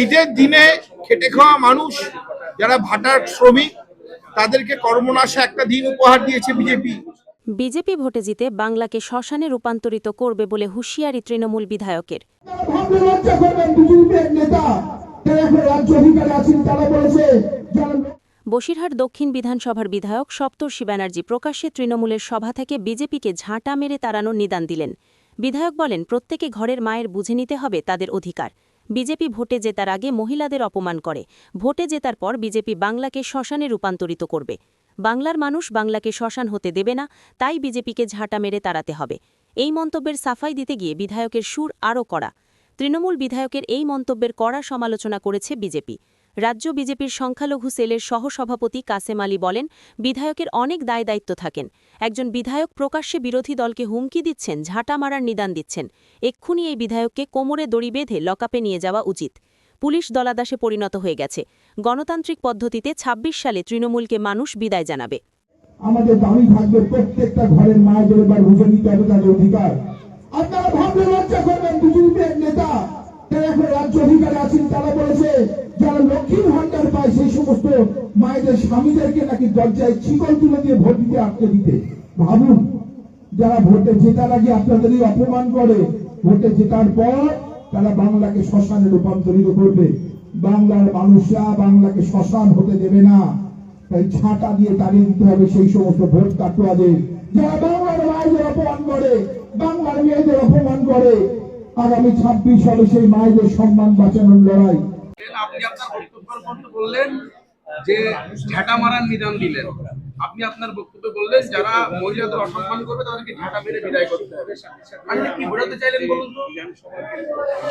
শীতের দিনে খেটে খাওয়া মানুষ, যারা ভাটার শ্রমিক, তাদেরকে কর্মনাশা একটা দিন উপহার দিয়েছে বিজেপি। বিজেপি ভোটে জিতে বাংলাকে শ্মশানে রূপান্তরিত করবে বলে হুঁশিয়ারি তৃণমূল বিধায়কের। বসিরহাট দক্ষিণ বিধানসভার বিধায়ক সপ্তর্ষি ব্যানার্জি প্রকাশ্যে তৃণমূলের সভা থেকে বিজেপিকে ঝাঁটা মেরে তাড়ানোর নিদান দিলেন। বিধায়ক বলেন, প্রত্যেকে ঘরের মায়ের বুঝে নিতে হবে তাদের অধিকার। বিজেপি ভোটে জেতার আগে মহিলাদের অপমান করে। ভোটে জেতার পর বিজেপি বাংলাকে শ্মশানে রূপান্তরিত করবে। বাংলার মানুষ বাংলাকে শ্মশান হতে দেবে না, তাই বিজেপিকে ঝাঁটা মেরে তাড়াতে হবে। এই মন্তব্যের সাফাই দিতে গিয়ে বিধায়কের সুর আরও কড়া। তৃণমূল বিধায়কের এই মন্তব্যের কড়া সমালোচনা করেছে বিজেপি। রাজ্য বিজেপির সংখ্যালঘু সেলের সহসভাপতি কাসেম আলী বলেন, বিধায়কের অনেক দায় দায়িত্ব থাকেন। একজন বিধায়ক প্রকাশ্যে বিরোধী দলকে হুমকি দিচ্ছেন, ঝাঁটা মারার নিদান দিচ্ছেন। এক্ষুনি এই বিধায়ককে কোমরে দড়ি বেঁধে লকআপে নিয়ে যাওয়া উচিত। পুলিশ দলাদাসে পরিণত হয়ে গেছে। গণতান্ত্রিক পদ্ধতিতে ২৬ সালে তৃণমূলকে মানুষ বিদায় জানাবে। আমাদের থাকবে, প্রত্যেকটা ঘরের অধিকার। আপনারা ভাবলে লজ্জা করবেন নেতা রাজ্য অধিকারে আছেন তারা বলেছে, যারা লক্ষ্মীর ভান্ডার পায় সেই সমস্ত মায়েদের স্বামীদেরকে নাকি দরজায় চিকল তুলে দিয়ে ভোট দিতে আটকে দিতে। ভাবুন, যারা ভোটে জেতার আগে আপনাদেরই অপমান করে, ভোটে জেতার পর তারা বাংলাকে শ্মশানে রূপান্তরিত করবে। বাংলার মানুষরা বাংলাকে শ্মশান হতে দেবে না। তাই ছাঁটা দিয়ে তাড়িয়ে দিতে হবে সেই সমস্ত ভোট কাটুয়াদের যারা বাংলার মায়েদের অপমান করে, বাংলার মেয়েদের অপমান করে আগামী ছাব্বিশ সালে সেই মায়েদের সম্মান বাঁচানোর লড়াই। আপনি আপনার বক্তব্যের মধ্যে বললেন যে ঝাঁটা মারার নিদান দিলেন। আপনি আপনার বক্তব্যে বললেন যারা মহিলাদের অসম্মান করবে তাদেরকে ঝাঁটা মেরে বিদায় করতে হবে। আপনি কি বোঝাতে চাইলেন বলুন তো?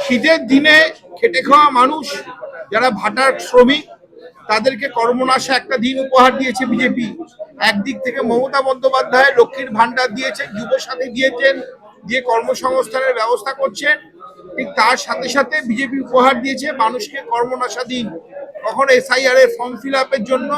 শীতের দিনে খেটে খাওয়া মানুষ যারা ভাটার শ্রমিক তাদেরকে কর্মনাশা একটা দিন উপহার দিয়েছে বিজেপি। একদিক থেকে মমতা বন্দ্যোপাধ্যায় লক্ষ্মীর ভান্ডার দিয়েছেন যুব সাথী দিয়েছেন দিয়ে কর্মসংস্থানের ব্যবস্থা করছেন ঠিক তার সাথে সাথে বিজেপি উপহার দিয়েছে মানুষকে কর্মনাশা দিন। কখনো এসআইআর এর ফর্ম ফিল আপের জন্য,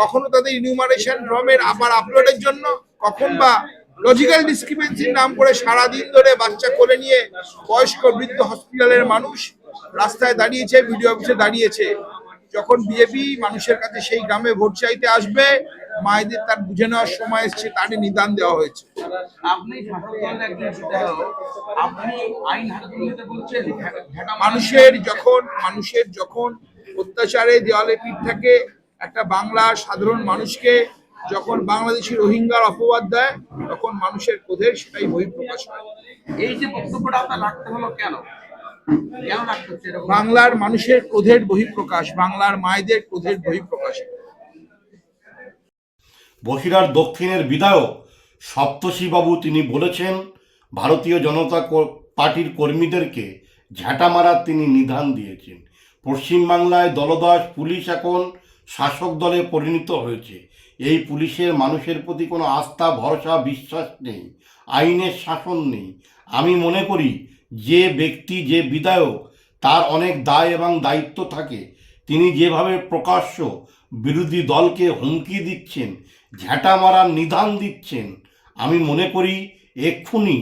কখনো তাদের ইনিউমারেশন ফর্মের আবার আপলোডের জন্য, কখন বা লজিক্যাল ডিসক্রিপেন্সির নাম করে সারাদিন ধরে বাচ্চা কোলে নিয়ে বয়স্ক বৃদ্ধ হসপিটালের মানুষ রাস্তায় দাঁড়িয়েছে বিডিও অফিসে দাঁড়িয়েছে। যখন বিজেপি মানুষের কাছে সেই গ্রামে ভোট চাইতে আসবে মায়েদের তার বুঝে নেওয়ার সময় এসছে তারই নিদান দেওয়া হয়েছে। মানুষের যখন মানুষের যখন অত্যাচারে দেওয়ালে পিঠ থাকে একটা বাংলার সাধারণ মানুষকে যখন বাংলাদেশি রোহিঙ্গার অপবাদ দেয় তখন মানুষের ক্রোধের সেটাই বহিঃপ্রকাশ হয়। এই যে বক্তব্যটা আপনার রাখতে হলো কেন? বাংলার মানুষের ক্রোধের বহিঃপ্রকাশ বাংলার মায়েদের ক্রোধের বহিঃপ্রকাশ। বসিরহাট দক্ষিণের বিধায়ক সপ্তর্ষিবাবু তিনি বলেছেন, ভারতীয় জনতা পার্টির কর্মীদেরকে ঝাঁটা মারার তিনি নিধান দিয়েছেন। পশ্চিমবাংলায় দলদাস পুলিশ এখন শাসক দলে পরিণত হয়েছে। এই পুলিশের মানুষের প্রতি কোনো আস্থা, ভরসা, বিশ্বাস নেই, আইনের শাসন নেই। আমি মনে করি, যে ব্যক্তি, যে বিধায়ক, তার অনেক দায় এবং দায়িত্ব থাকে। তিনি যেভাবে প্রকাশ্য বিরোধী দলকে হুমকি দিচ্ছেন ঝ্যাঁটা মারার নিধান দিচ্ছেন, আমি মনে করি এক্ষুনি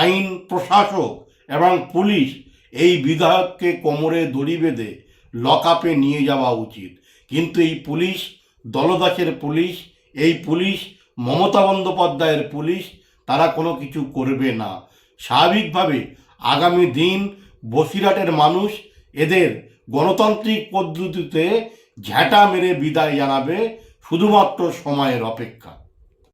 আইন প্রশাসক এবং পুলিশ এই বিধায়ককে কোমরে দড়ি বেঁধে লকআপে নিয়ে যাওয়া উচিত। কিন্তু এই পুলিশ, দলদাসের পুলিশ, এই পুলিশ, মমতা বন্দ্যোপাধ্যায়ের পুলিশ, তারা কোনো কিছু করবে না। স্বাভাবিকভাবে আগামী দিন বসিরহাটের মানুষ এদের গণতান্ত্রিক পদ্ধতিতে ঝ্যাঁটা মেরে বিদায় জানাবে শুধুমাত্র সময়ের অপেক্ষা।